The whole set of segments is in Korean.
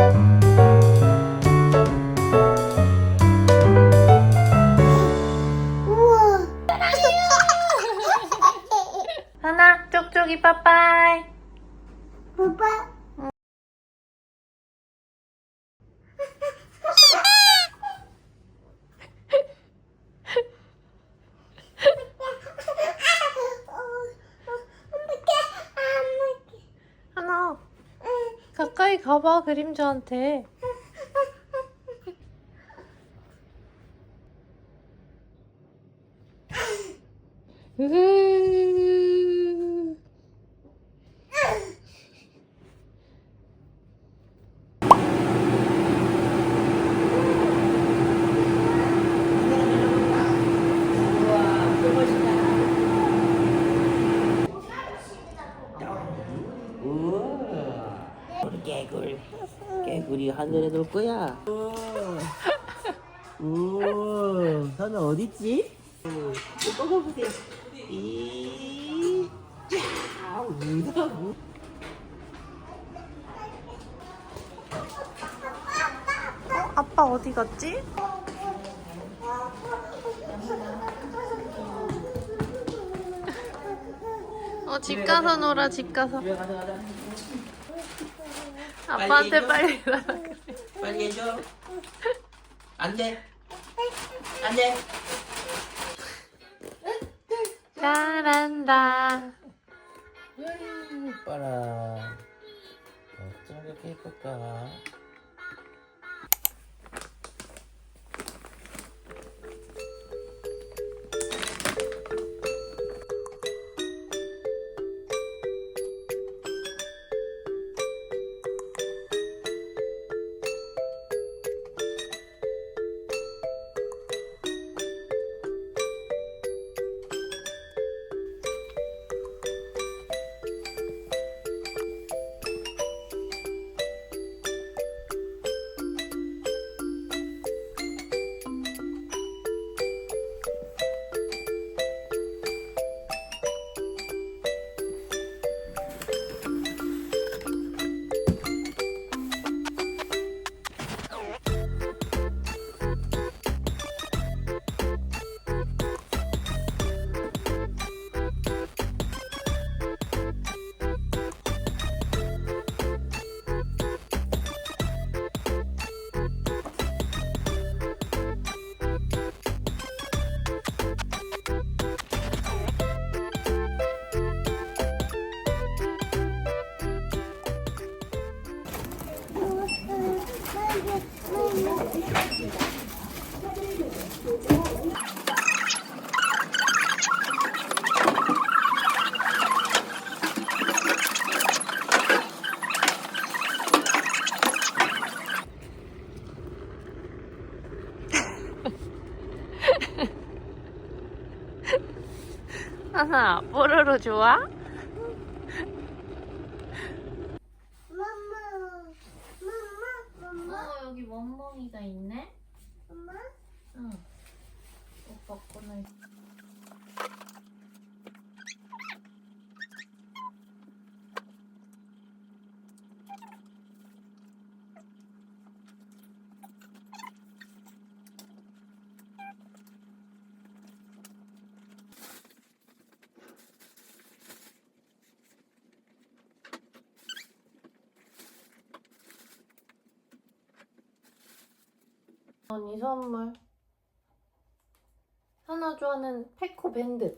우와. 가까이 가봐 그림자한테. 으흐. 우와 우리 개굴 개굴이 하늘에 놀 거야 우와 선우 어딨지? 또 꺼봐보세요 이 야, 우다 우 아빠 어디 갔지? 어, 집 가서 놀아, 집 가서. 집에 가자 가자 아빠한테 빨리 그래. 빨리 해줘 안 돼. 안 돼. 잘한다. 이뻐라. 어쩜 이렇게 이쁠까 하나, 뽀로로 좋아? 엄마. 엄마. 엄마. 어, 여기 멍멍이가 있네? 엄마. 응. 오빠 거는. 언니 선물. 하나 좋아하는 페코 밴드.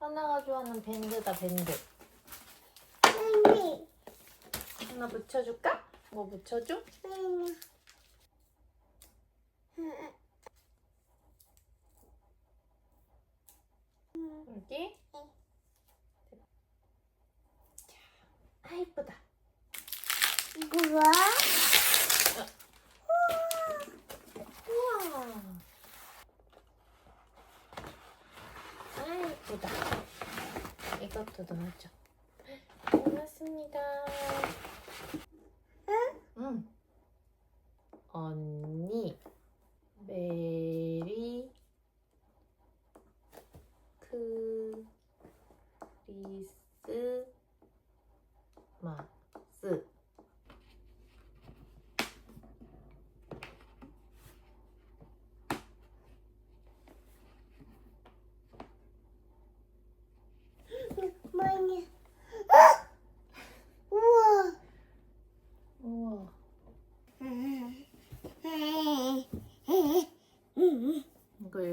하나가 좋아하는 밴드다 밴드. 땡기. 하나 붙여줄까? 뭐 붙여줘? 땡기. 여기. 자, 아 이쁘다. 이거 봐. 우와. 아 이쁘다. 이것도 넣어줘. 고맙습니다. 응? 응. 언니 메리 크리스 마스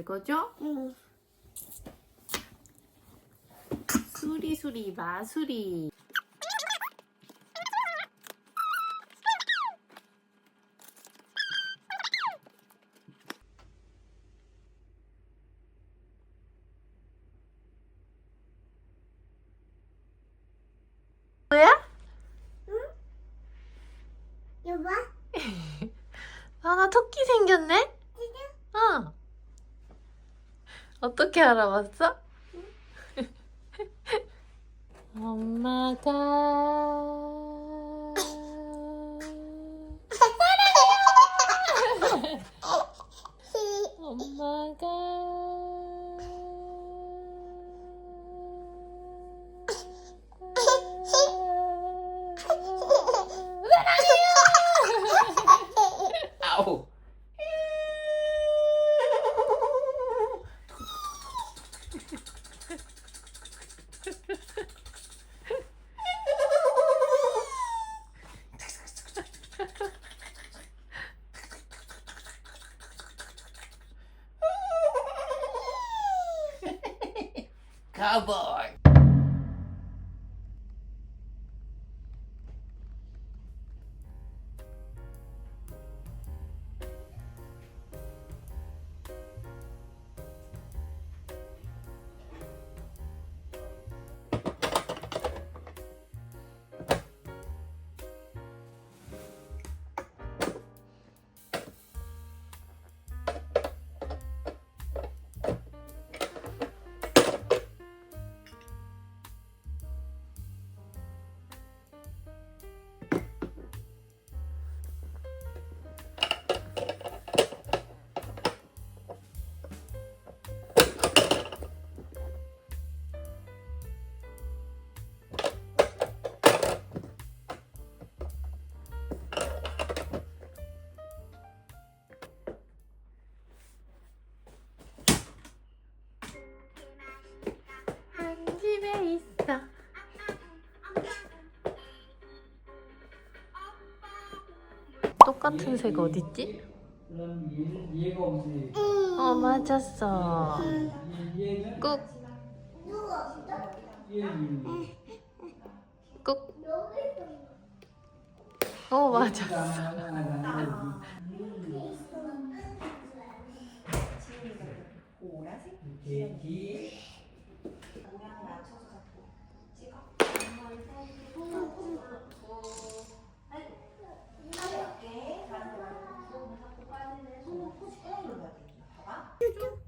거죠? 응. 수리수리 마수리. 뭐야? 여봐. 하나 토끼 생겼네? 어. 어떻게 알아봤어? 엄마가 Cowboy. 집에 있어. 똑같은 색 어딨지? 어 맞았어. 꾹. 꾹. 어. 개기.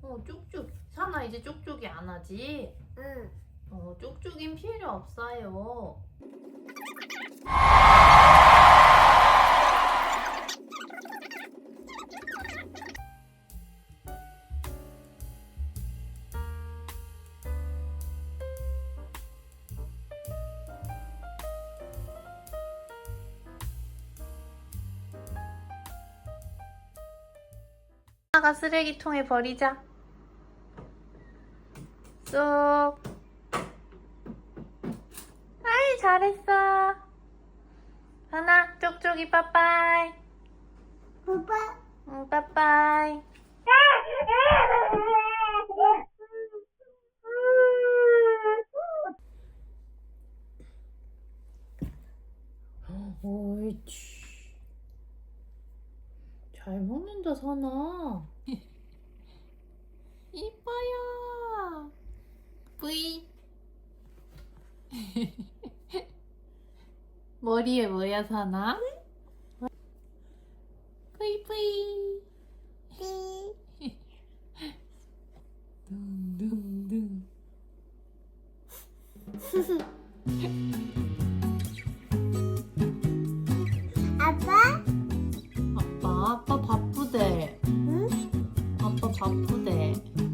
어 쭉쭉. 사나 이제 쭉쭉이 안 하지? 응. 어 쭉쭉인 필요 없어요. 하나가 쓰레기통에 버리자. 쏙. 아이, 잘했어. 하나, 쪽쪽이 빠빠이. 오빠. 응, 빠빠이. 옳지. 잘 먹는다, 선아. 이뻐요. 뿌이 머리에 뭐야 사나? 뿌이 뿌이 둥둥둥 아빠? 아빠 아빠 바쁘대 응? 아빠 바쁘대